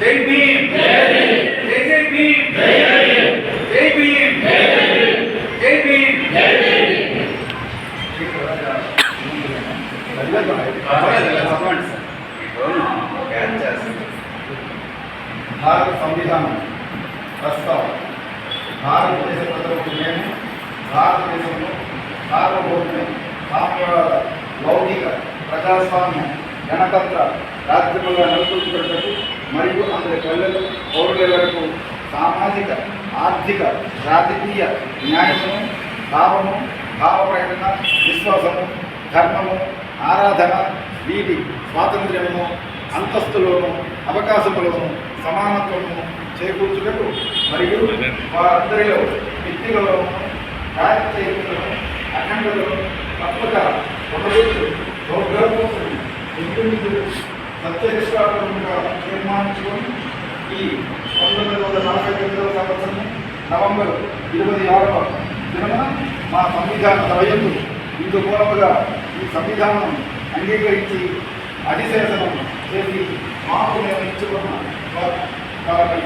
जय भीम जय जय भीम जय भीम जय भीम जय भीम భారత సంవిధానం ప్రస్తావ భారతదేశ ప్రజలకు మేము భారతదేశంలో సార్వభౌమ సామ్యవాద లౌకిక ప్రజాస్వామ్య గణతంత్ర రాజ్యముగా నెలకొల్పబడ్డకు మరియు అందరి పల్లెలు పౌరులకు సామాజిక ఆర్థిక రాజకీయ న్యాయము భావము భావ విశ్వాసము ధర్మము ఆరాధన వీటి స్వాతంత్ర్యము అంతస్తులోను అవకాశములను సమానత్వము చేకూర్చుటకు మరియు వారందరిలో వ్యక్తిగతలను రాజకీయతలను ప్రత్యక్షంగా తీర్మానించుకొని ఈ పంతొమ్మిది వందల నలభై తొమ్మిదవ సంవత్సరం నవంబర్ ఇరవై ఆరవ దినమున మా సంవిధాన సభయందు ఇందు మూలముగా ఈ సంవిధానం అంగీకరించి అధిశాసనం చేసి మాకు మేము ఇచ్చుకున్న కాబట్టి